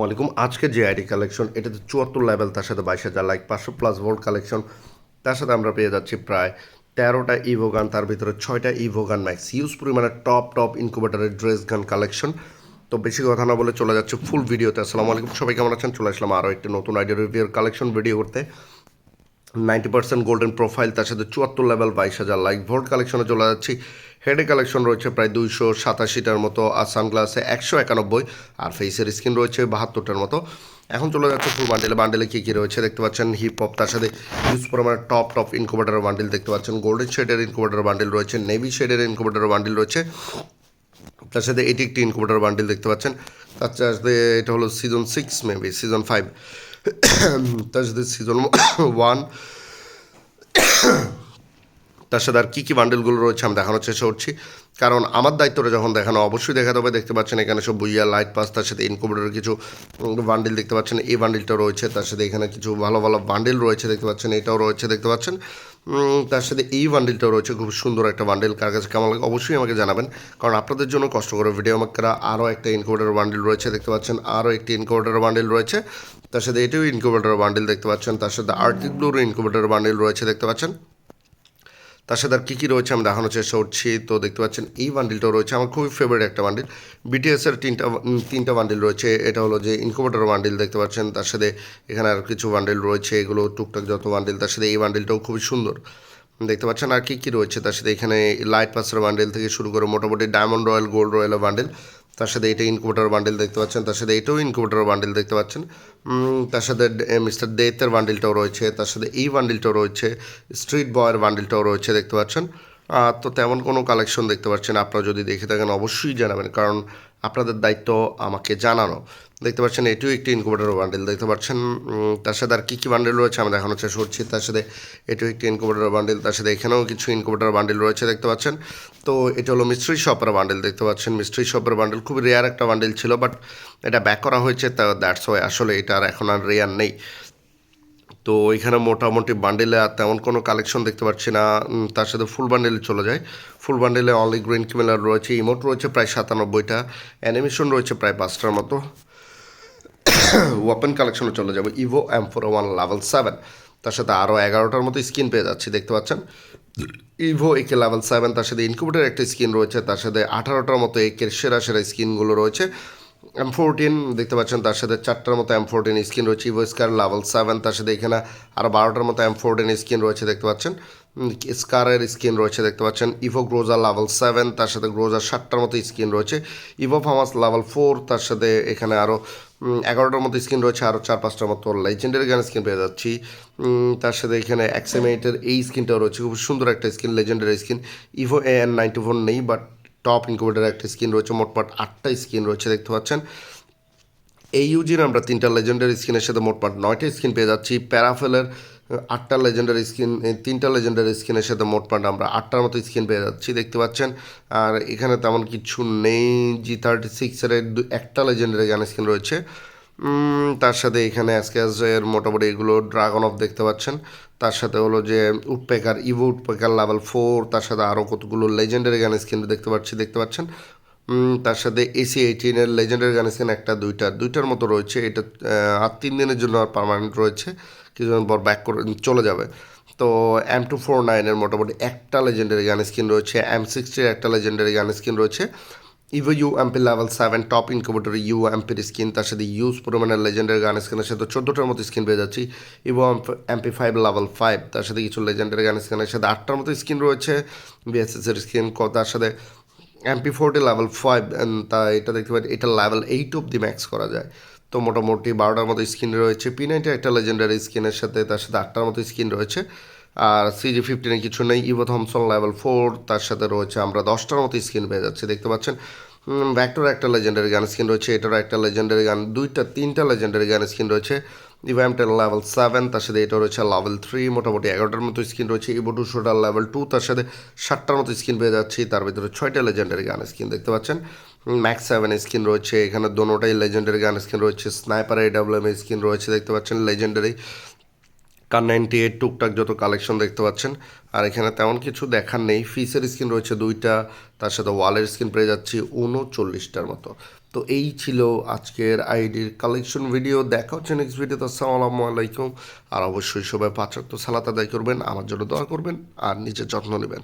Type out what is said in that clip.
ওয়ালাইকুম আজকে যে আইডি কালেকশন, এটাতে চুয়াত্তর লেভেল তার সাথে বাইশ হাজার লাইক পাঁচশো প্লাস ভোল্ট কালেকশন তার সাথে আমরা পেয়ে যাচ্ছি প্রায় তেরোটা ইভো গান, তার ভিতরে ছয়টা ইভো গান ম্যাক্স ইউজ পরিমাণে টপ টপ ইনকুবেটারের ড্রেস গান কালেকশন তো বেশি কথা না বলে চলে যাচ্ছে ফুল ভিডিওতে আসসালামু আলাইকুম। সবাই কেমন আছেন? চলে আসলাম আরও একটি নতুন আইডিয়া রিভিউর কালেকশন ভিডিও করতে। নাইনটি পার্সেন্ট গোল্ডেন প্রোফাইল তার সাথে চুয়াত্তর লেভেল বাইশ হাজার লাইক ভোল্ট কালেকশনে চলে যাচ্ছি। হেডে কালেকশন রয়েছে প্রায় দুইশো সাতাশিটার মতো, আর সানগ্লাসে একশো একানব্বই, আর ফেসের স্ক্রিন রয়েছে বাহাত্তরটার মতো। এখন চলে যাচ্ছে ফুল বান্ডেলে। বান্ডেলে কী কী রয়েছে দেখতে পাচ্ছেন? হিপ হপ তার সাথে ইউজ পরিমাণে টপ টপ ইনকুবেটার বান্ডিল দেখতে পাচ্ছেন। গোল্ডেন শেডের ইনকুবেটার বান্ডিল রয়েছে নেভি শেডের ইনকুবেটার বান্ডিল রয়েছে। তার সাথে এটি একটি ইনকুবেটার বান্ডিল দেখতে পাচ্ছেন। তার সাথে এটা হলো season six maybe season five তার সাথে সিজন ওয়ান তার সাথে আর কী কী বান্ডেলগুলো রয়েছে আমি দেখানোর চেষ্টা করছি। কারণ আমার দায়িত্বটা যখন দেখানো, অবশ্যই দেখাতে হবে। দেখতে পাচ্ছেন এখানে সব বুইয়া লাইট পাস তার সাথে ইনকুবেটারের কিছু বান্ডেল দেখতে পাচ্ছেন। এই বান্ডিলটা রয়েছে। তার সাথে এখানে কিছু ভালো ভালো বান্ডেল রয়েছে দেখতে পাচ্ছেন। এটাও রয়েছে দেখতে পাচ্ছেন। তার সাথে এই বান্ডিলটাও রয়েছে। খুব সুন্দর একটা বান্ডেল কার কাছে কেমন লাগে অবশ্যই আমাকে জানাবেন। কারণ আপনাদের জন্য কষ্ট করে ভিডিও আমাকে আরও একটা ইনকুবেটার বান্ডেল রয়েছে দেখতে পাচ্ছেন। আরও একটি ইনকুবেটার বান্ডেল রয়েছে। তার সাথে এটাও ইনকুবেটার বান্ডেল দেখতে পাচ্ছেন। তার সাথে আর্টিক ব্লুর ইনকুবেটার বান্ডিল রয়েছে দেখতে পাচ্ছেন। তার সাথে আর কী কী রয়েছে আমি দেখানোর চেষ্টা করছি তো দেখতে পাচ্ছেন এই বান্ডিলটাও রয়েছে। আমার খুবই ফেভারিট একটা বান্ডিল বিটিএসের তিনটা তিনটা বান্ডিল রয়েছে। এটা হলো যে ইনকুবেটর বান্ডিল দেখতে পাচ্ছেন। তার সাথে এখানে আর কিছু বান্ডিল রয়েছে। এগুলো টুকটাক যত বান্ডিল তার সাথে এই বান্ডিলটাও খুবই সুন্দর। দেখতে পাচ্ছেন আর কী কী রয়েছে? তার সাথে এখানে লাইট পাসের বান্ডিল থেকে শুরু করে মোটামুটি ডায়মন্ড রয়্যাল গোল্ড রয়্যালের বান্ডিল তার সাথে এটা ইনকুবেটর বান্ডিল দেখতে পাচ্ছেন। তার সাথে এটাও ইনকুবেটর বান্ডিল দেখতে পাচ্ছেন। তার সাথে মিস্টার দেতের বান্ডিলটাও রয়েছে, তার সাথে এই বান্ডিলটাও রয়েছে স্ট্রিট বয়ের বান্ডিলটাও রয়েছে, দেখতে পাচ্ছেন? তো তেমন কোনো কালেকশন দেখতে পাচ্ছেন। আপনারা যদি দেখে থাকেন, অবশ্যই জানাবেন, কারণ আপনাদের দায়িত্ব আমাকে জানানো। দেখতে পাচ্ছেন, এটিও একটি ইনকুবেটর বান্ডেল দেখতে পাচ্ছেন তার সাথে আর কী কী বান্ডেল রয়েছে আমি দেখানোর চেষ্টা করছি। তার সাথে এটিও একটি ইনকুবেটর বান্ডেল তার সাথে এখানেও কিছু ইনকুবেটর বান্ডেল রয়েছে দেখতে পাচ্ছেন। তো এটা হলো মিস্ট্রি শপের বান্ডেল দেখতে পাচ্ছেন। মিস্ট্রি শপের বান্ডেল খুব রেয়ার একটা বান্ডেল ছিল বাট এটা ব্যাক করা হয়েছে, তা দ্যাটস ওয়াই আসলে এটা আর এখন আর রেয়ার নেই। তো এখানে মোটামুটি বান্ডেলে আর তেমন কোনো কালেকশন দেখতে পাচ্ছি না। তার সাথে ফুল বান্ডেলে চলে যায়। ফুল বান্ডেলে অনলি গ্রিন কিমেলার রয়েছে ইমোট রয়েছে প্রায় সাতানব্বইটা অ্যানিমেশন রয়েছে প্রায় পাঁচটার মতো। ওয়েপন কালেকশনে চলে যাবে Evo M four one level seven তার সাথে আরও এগারোটার মতো স্কিন পেয়ে যাচ্ছি, দেখতে পাচ্ছেন? ইভো একে লেভেল সেভেন তার সাথে ইনকিউবেটার একটা স্কিন রয়েছে, তার সাথে আঠারোটার মতো একের সেরা সেরা স্কিনগুলো রয়েছে। এম ফোরটিন দেখতে পাচ্ছেন, তার সাথে চারটার মতো এম ফোরটিন স্কিন রয়েছে। ইভো স্কার লেভেল সেভেন তার সাথে এখানে আরও বারোটার মতো এম ফোরটিন স্কিন রয়েছে, দেখতে পাচ্ছেন। স্কারের স্কিন রয়েছে, দেখতে পাচ্ছেন। ইভো গ্রোজা লেভেল সেভেন তার সাথে গ্রোজার সাতটার মতো স্কিন রয়েছে। ইভো ফামাস লেভেল ফোর তার সাথে এখানে আরও এগারোটার মতো স্কিন রয়েছে আরও চার, পাঁচটার মতো লেজেন্ডারি গান স্কিন পেয়ে যাচ্ছি। তার সাথে এখানে এক্সএমএইটের এই স্কিনটাও রয়েছে, খুব সুন্দর একটা skin legendary skin Evo A N ninety four নেই বাট টপ ইনকুবেটার একটা স্কিন রয়েছে মোটমাট আটটা স্কিন রয়েছে, দেখতে পাচ্ছেন। এই ইউজির আমরা তিনটা লেজেন্ডারি স্কিনের সাথে মোটমাট নয়টা স্কিন পেয়ে যাচ্ছি। প্যারাফেলের আটটা লেজেন্ডারি স্কিন তিনটা লেজেন্ডারি স্কিনের সাথে মোটমাট আমরা আটটার মতো স্কিন পেয়ে যাচ্ছি, দেখতে পাচ্ছেন। আর এখানে তেমন কিছু নেই জি থার্টি সিক্সের একটা লেজেন্ডারি গান স্কিন রয়েছে। তার সাথে এখানে অ্যাসক্যাজের মোটামুটি এগুলো ড্রাগন অফ দেখতে পাচ্ছেন। তার সাথে হলো যে Woodpecker Evo Woodpecker level four তার সাথে আরও কতগুলো লেজেন্ডারি গান স্কিন দেখতে পাচ্ছি, দেখতে পাচ্ছেন। তার সাথে এসি এইটিনের লেজেন্ডারি গান স্কিন একটা, দুইটা, দুইটার মতো রয়েছে। এটা আর তিন দিনের জন্য আর পার্মানেন্ট রয়েছে। কিছুদিন পর ব্যাক করে চলে যাবে। তো এম টু ফোর নাইনের মোটামুটি একটা লেজেন্ডারি গান স্কিন রয়েছে। এম সিক্সটির একটা লেজেন্ডারি গান স্কিন রয়েছে। Evo U MP level seven top incubator U এমপির স্কিন তার সাথে ইউজ পরিমাণের লেজেন্ডারি গান স্কিনের সাথে চোদ্দোটার মতো স্কিন পেয়ে যাচ্ছি। Evo MP five level five তার সাথে কিছু লেজেন্ডারি গান স্কিনের সাথে আটটার মতো স্কিন রয়েছে। বিএসএসের স্কিন তার সাথে এমপি ফোরটি লেভেল ফাইভ তা এটা দেখতে পাচ্ছি, এটা level eight of the max করা যায়। তো মোটামুটি বারোটার মতো স্কিন রয়েছে। পি নাইনটা একটা লেজেন্ডারি স্কিনের সাথে তার সাথে আটটার মতো স্কিন রয়েছে। আর সিজি ফিফটিনে কিছু নেই। ইভো থমসন লেভেল ফোর তার সাথে রয়েছে আমরা দশটার মতো স্ক্রিন পেয়ে যাচ্ছি, দেখতে পাচ্ছেন? ভ্যাক্টর একটা লেজেন্ডারি গান স্ক্রিন রয়েছে, এটারও একটা লেজেন্ডারি গান দুইটা, তিনটা লেজেন্ডারি গান স্ক্রিন রয়েছে। ইভ্যামটের লেভেল সেভেন তার সাথে এটা রয়েছে লেভেল থ্রি মোটামুটি এগারোটার মতো স্কিন রয়েছে। ইভো টুশোটার লেভেল টু তার সাথে ষাটটার মতো স্কিন পেয়ে যাচ্ছি, তার ভিতরে ছয়টা লেজেন্ডারি গান স্কিন দেখতে পাচ্ছেন? ম্যাক্স সেভেন স্কিন রয়েছে, এখানে দোনোটাই লেজেন্ডারি গান স্কিন রয়েছে স্নাইপার এডাব্লিউএম স্কিন রয়েছে, দেখতে পাচ্ছেন? লেজেন্ডারি কার নাইনটি এইট টুকটাক যত কালেকশন দেখতে পাচ্ছেন। আর এখানে তেমন কিছু দেখার নেই। ফিসের স্ক্রিন রয়েছে দুইটা, তার সাথে ওয়ালের স্ক্রিন পেয়ে যাচ্ছি উনচল্লিশটার মতো। তো এই ছিল আজকের আইডির কালেকশন ভিডিও দেখা হচ্ছে নেক্সট ভিডিওতে আসসালামু আলাইকুম। আর অবশ্যই সবাই পাঁচ তো সালাত আদায় করবেন, আমার জন্য দোয়া করবেন, আর নিজের যত্ন নেবেন।